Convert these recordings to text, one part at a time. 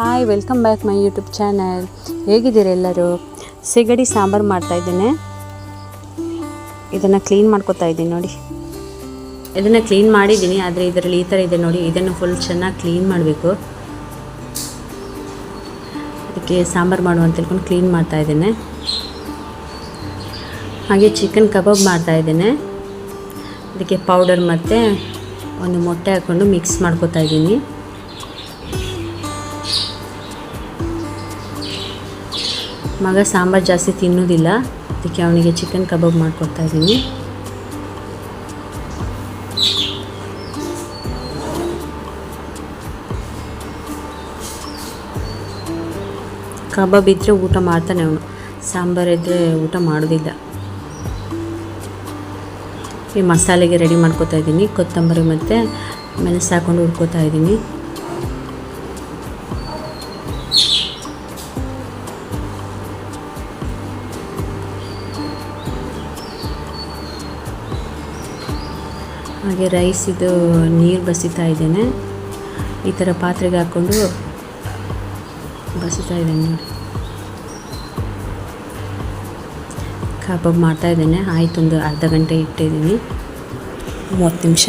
Hi welcome back my YouTube channel ಹೇಗಿದ್ದೀರಿ ಎಲ್ಲರೂ? ಸಿಗಡಿ ಸಾಂಬಾರು ಮಾಡ್ತಾಯಿದ್ದೇನೆ ಇದನ್ನು ಕ್ಲೀನ್ ಮಾಡ್ಕೊತಾ ಇದ್ದೀನಿ ನೋಡಿ. ಇದನ್ನು ಕ್ಲೀನ್ ಮಾಡಿದ್ದೀನಿ, ಆದರೆ ಇದರಲ್ಲಿ ಈ ಥರ ಇದೆ ನೋಡಿ. ಇದನ್ನು ಫುಲ್ ಚೆನ್ನಾಗಿ ಕ್ಲೀನ್ ಮಾಡಬೇಕು. ಅದಕ್ಕೆ ಸಾಂಬಾರು ಮಾಡು ಅಂತ ಹೇಳ್ಕೊಂಡು ಕ್ಲೀನ್ ಮಾಡ್ತಾ ಇದ್ದೇನೆ. ಹಾಗೆ ಚಿಕನ್ ಕಬಾಬ್ ಮಾಡ್ತಾ ಇದ್ದೇನೆ. ಅದಕ್ಕೆ ಪೌಡರ್ ಮತ್ತು ಒಂದು ಮೊಟ್ಟೆ ಹಾಕ್ಕೊಂಡು ಮಿಕ್ಸ್ ಮಾಡ್ಕೋತಾ ಇದ್ದೀನಿ. ಮಗ ಸಾಂಬಾರು ಜಾಸ್ತಿ ತಿನ್ನೋದಿಲ್ಲ. ಅದಕ್ಕೆ ಅವನಿಗೆ ಚಿಕನ್ ಕಬಾಬ್ ಮಾಡ್ಕೊಡ್ತಾ ಇದ್ದೀನಿ. ಕಬಾಬ್ ಇದ್ದರೆ ಊಟ ಮಾಡ್ತಾನೆ ಅವನು. ಸಾಂಬಾರು ಇದ್ದರೆ ಊಟ ಮಾಡೋದಿಲ್ಲ. ಈ ಮಸಾಲೆಗೆ ರೆಡಿ ಮಾಡ್ಕೋತಾ ಇದ್ದೀನಿ. ಕೊತ್ತಂಬರಿ ಮತ್ತು ಮೆಣಸು ಹಾಕೊಂಡು ಹುರ್ಕೋತಾ ಇದ್ದೀನಿ. ಹಾಗೆ ರೈಸ್ ಇದು ನೀರು ಬಸಿತಾ ಇದ್ದೇನೆ. ಈ ಥರ ಪಾತ್ರೆಗೆ ಹಾಕ್ಕೊಂಡು ಬಸಿತಾ ಇದ್ದೇನೆ ನೋಡಿ. ಕಬಾಬ್ ಮಾಡ್ತಾ ಇದ್ದೇನೆ. ಆಯ್ತು ಒಂದು ಅರ್ಧ ಗಂಟೆ ಇಟ್ಟಿದ್ದೀನಿ ಮೂವತ್ತು ನಿಮಿಷ.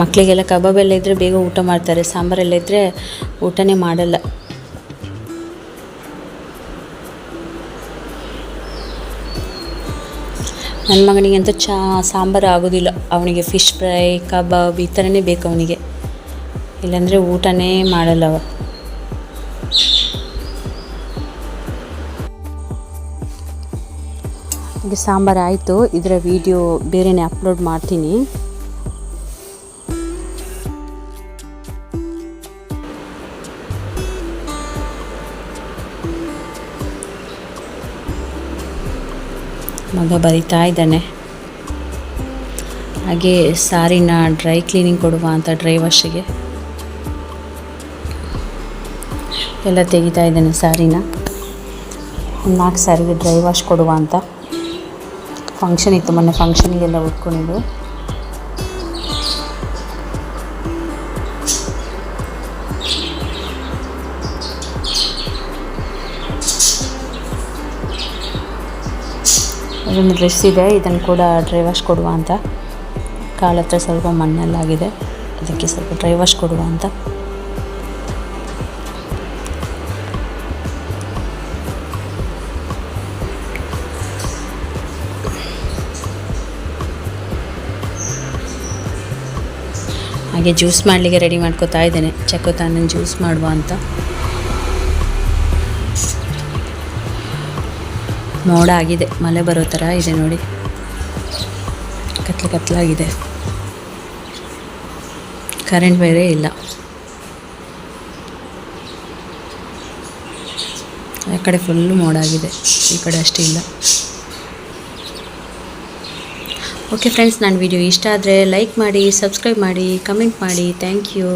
ಮಕ್ಕಳಿಗೆಲ್ಲ ಕಬಾಬ್ ಎಲ್ಲ ಇದ್ದರೆ ಬೇಗ ಊಟ ಮಾಡ್ತಾರೆ. ಸಾಂಬಾರೆಲ್ಲ ಇದ್ದರೆ ಊಟನೇ ಮಾಡಲ್ಲ. ನನ್ನ ಮಗನಿಗಂತೂ ಚಾ, ಸಾಂಬಾರು ಆಗೋದಿಲ್ಲ. ಅವನಿಗೆ ಫಿಶ್ ಫ್ರೈ ಕಬಾಬ್ ಈ ಥರನೇ ಬೇಕು ಅವನಿಗೆ. ಇಲ್ಲಾಂದರೆ ಊಟನೇ ಮಾಡಲ್ಲ ಅವ. ಸಾಂಬಾರು ಆಯಿತು. ಇದರ ವಿಡಿಯೋ ಬೇರೆನೇ ಅಪ್ಲೋಡ್ ಮಾಡ್ತೀನಿ. ಮಗ ಬರಿತಾ ಇದ್ದಾನೆ. ಹಾಗೆ ಸಾರಿನ ಡ್ರೈ ಕ್ಲೀನಿಂಗ್ ಕೊಡುವ ಅಂತ ಡ್ರೈ ವಾಶಿಗೆ. ಎಲ್ಲ ತೆಗಿತಾ ಇದ್ದಾನೆ ಸಾರಿನ. ನಾಲ್ಕು ಸಾರಿಗೆ ಡ್ರೈ ವಾಶ್ ಕೊಡುವ ಅಂತ. ಫಂಕ್ಷನ್ ಇತ್ತು, ಮೊನ್ನೆ ಫಂಕ್ಷನಿಗೆಲ್ಲ ಉಟ್ಕೊಂಡಿದ್ದು ಇದೊಂದು ಡ್ರೆಸ್ ಇದೆ, ಇದನ್ನು ಕೂಡ ಡ್ರೈ ವಾಶ್ ಕೊಡುವ ಅಂತ. ಕಾಲ ಹತ್ರ ಸ್ವಲ್ಪ ಮಣ್ಣಲ್ಲಾಗಿದೆ, ಅದಕ್ಕೆ ಸ್ವಲ್ಪ ಡ್ರೈ ವಾಶ್ ಕೊಡುವ ಅಂತ. ಹಾಗೆ ಜ್ಯೂಸ್ ಮಾಡಲಿಕ್ಕೆ ರೆಡಿ ಮಾಡ್ಕೋತಾ ಇದ್ದೇನೆ. ಚಕ್ಕೋತಾನ ಜ್ಯೂಸ್ ಮಾಡುವ ಅಂತ. ಮೋಡ ಆಗಿದೆ ಮಳೆ ಬರೋ ಥರ ಇದೆ ನೋಡಿ. ಕತ್ಲೆ ಕತ್ಲಾಗಿದೆ. ಕರೆಂಟ್ ಬೇರೆ ಇಲ್ಲ. ಆ ಕಡೆ ಫುಲ್ಲು ಮೋಡ ಆಗಿದೆ ಈ ಕಡೆ ಅಷ್ಟೇ ಇಲ್ಲ. ಓಕೆ ಫ್ರೆಂಡ್ಸ್ ನನ್ನ ವಿಡಿಯೋ ಇಷ್ಟ ಆದರೆ ಲೈಕ್ ಮಾಡಿ ಸಬ್ಸ್ಕ್ರೈಬ್ ಮಾಡಿ ಕಮೆಂಟ್ ಮಾಡಿ. Thank you